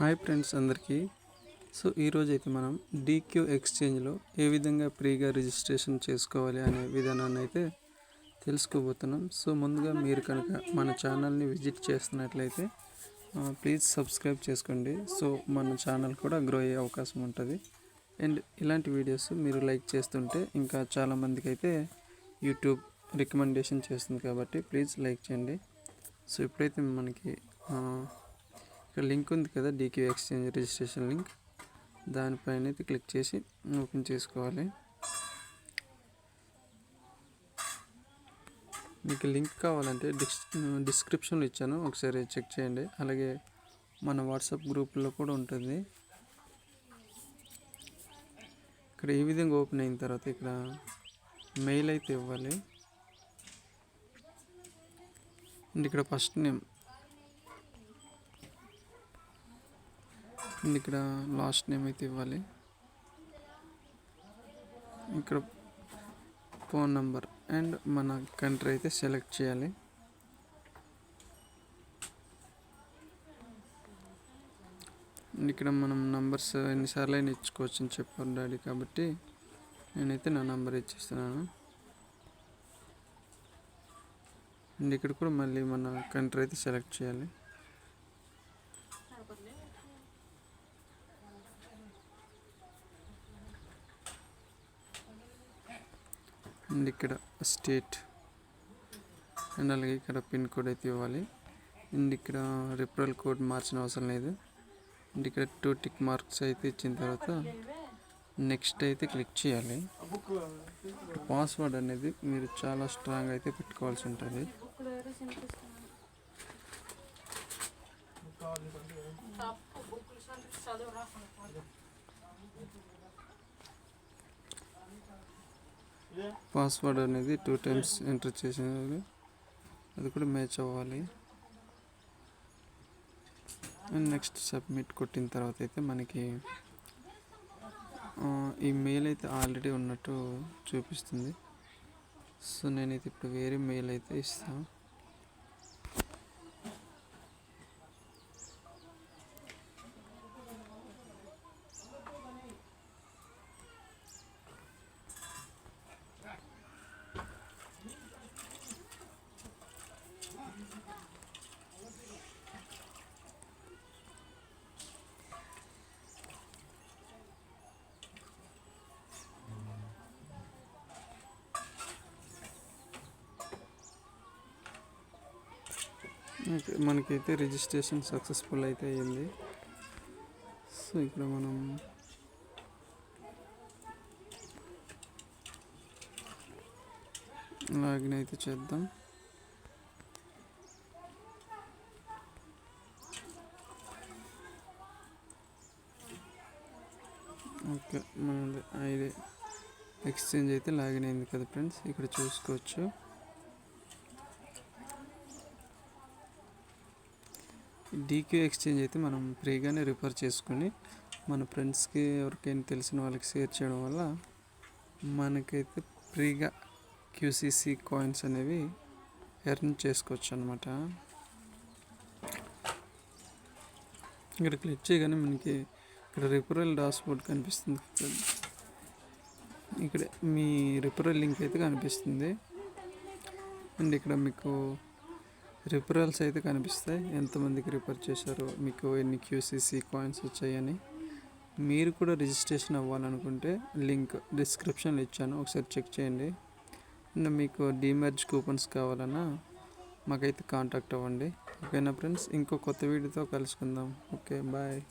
Hi friends అందరికీ. So ఈరోజు అయితే మనం డీక్యూ ఎక్స్చేంజ్లో ఏ విధంగా ఫ్రీగా రిజిస్ట్రేషన్ చేసుకోవాలి అనే విధానాన్ని అయితే తెలుసుకోబోతున్నాం. సో ముందుగా మీరు కనుక మన ఛానల్ని విజిట్ చేస్తున్నట్లయితే ప్లీజ్ సబ్స్క్రైబ్ చేసుకోండి. సో మన ఛానల్ కూడా గ్రో అయ్యే అవకాశం ఉంటుంది. అండ్ ఇలాంటి వీడియోస్ మీరు లైక్ చేస్తుంటే ఇంకా చాలామందికి అయితే యూట్యూబ్ రికమెండేషన్ చేస్తుంది కాబట్టి ప్లీజ్ లైక్ చేయండి. సో ఇప్పుడైతే మనకి ఇక్కడ లింక్ ఉంది కదా డీక్యూ ఎక్స్చేంజ్ రిజిస్ట్రేషన్ లింక్. దానిపైన అయితే క్లిక్ చేసి ఓపెన్ చేసుకోవాలి. మీకు లింక్ కావాలంటే డిస్ డిస్క్రిప్షన్లో ఇచ్చాను ఒకసారి చెక్ చేయండి. అలాగే మన వాట్సాప్ గ్రూప్లో కూడా ఉంటుంది. ఇక్కడ ఈ విధంగా ఓపెన్ అయిన తర్వాత ఇక్కడ మెయిల్ అయితే ఇవ్వాలి. అండ్ ఇక్కడ ఫస్ట్ నేమ్ అండ్ ఇక్కడ లాస్ట్ నేమ్ అయితే ఇవ్వాలి. ఇక్కడ ఫోన్ నంబర్ అండ్ మన కంట్రీ అయితే సెలెక్ట్ చేయాలి. ఇక్కడ మనం నంబర్స్ ఎన్నిసార్లు అయినా ఇచ్చుకోవచ్చు అని చెప్పారు డాడీ కాబట్టి నేనైతే నా నంబర్ ఇచ్చేస్తున్నాను. అండ్ ఇక్కడ కూడా మళ్ళీ మన కంట్రీ అయితే సెలెక్ట్ చేయాలి. అండ్ ఇక్కడ స్టేట్ అండ్ అలాగే ఇక్కడ పిన్ కోడ్ అయితే ఇవ్వాలి. అండ్ ఇక్కడ రిఫరల్ కోడ్ మార్చిన అవసరం లేదు. అండ్ ఇక్కడ టూ టిక్ మార్క్స్ అయితే ఇచ్చిన తర్వాత నెక్స్ట్ అయితే క్లిక్ చేయాలి. పాస్వర్డ్ అనేది మీరు చాలా స్ట్రాంగ్ అయితే పెట్టుకోవాల్సి ఉంటుంది. పాస్వర్డ్ అనేది టూ టైమ్స్ ఎంటర్ చేసినది అది కూడా మ్యాచ్ అవ్వాలి. అండ్ నెక్స్ట్ సబ్మిట్ కొట్టిన తర్వాత అయితే మనకి uh, ఈ మెయిల్ అయితే ఆల్రెడీ ఉన్నట్టు చూపిస్తుంది. సో నేనైతే ఇప్పుడు వేరే మెయిల్ అయితే ఇస్తాను మనకైతే రిజిస్ట్రేషన్ సక్సెస్ఫుల్ అయితే అయ్యింది. సో ఇక్కడ మనం లాగిన్ అయితే చేద్దాం. ఓకే మనది ఐడి ఎక్స్చేంజ్ అయితే లాగిన్ అయింది కదా ఫ్రెండ్స్. ఇక్కడ చూసుకోవచ్చు. డీక్యూ ఎక్స్చేంజ్ అయితే మనం ఫ్రీగానే రిఫర్ చేసుకుని మన ఫ్రెండ్స్కి ఎవరికైనా తెలిసిన వాళ్ళకి షేర్ చేయడం వల్ల మనకైతే ఫ్రీగా క్యూసీసీ కాయిన్స్ అనేవి ఎర్న్ చేసుకోవచ్చు అనమాట ఇక్కడ క్లిక్ చేయగానే మనకి ఇక్కడ రిఫరల్ డాష్బోర్డ్ కనిపిస్తుంది ఇక్కడ మీ రిఫరల్ లింక్ అయితే కనిపిస్తుంది. అండ్ ఇక్కడ మీకు రిఫరల్స్ అయితే కనిపిస్తాయి. ఎంతమందికి రిఫర్ చేశారో మీకు ఎన్ని క్యూసీసీ కాయిన్స్ వచ్చాయని మీరు కూడా రిజిస్ట్రేషన్ అవ్వాలనుకుంటే లింక్ డిస్క్రిప్షన్లో ఇచ్చాను. ఒకసారి చెక్ చేయండి. అండ్ మీకు డిమెర్జ్ కూపన్స్ కావాలన్నా మాకైతే కాంటాక్ట్ అవ్వండి. ఓకేనా ఫ్రెండ్స్? ఇంకో కొత్త వీడియోతో కలుసుకుందాం. Okay bye.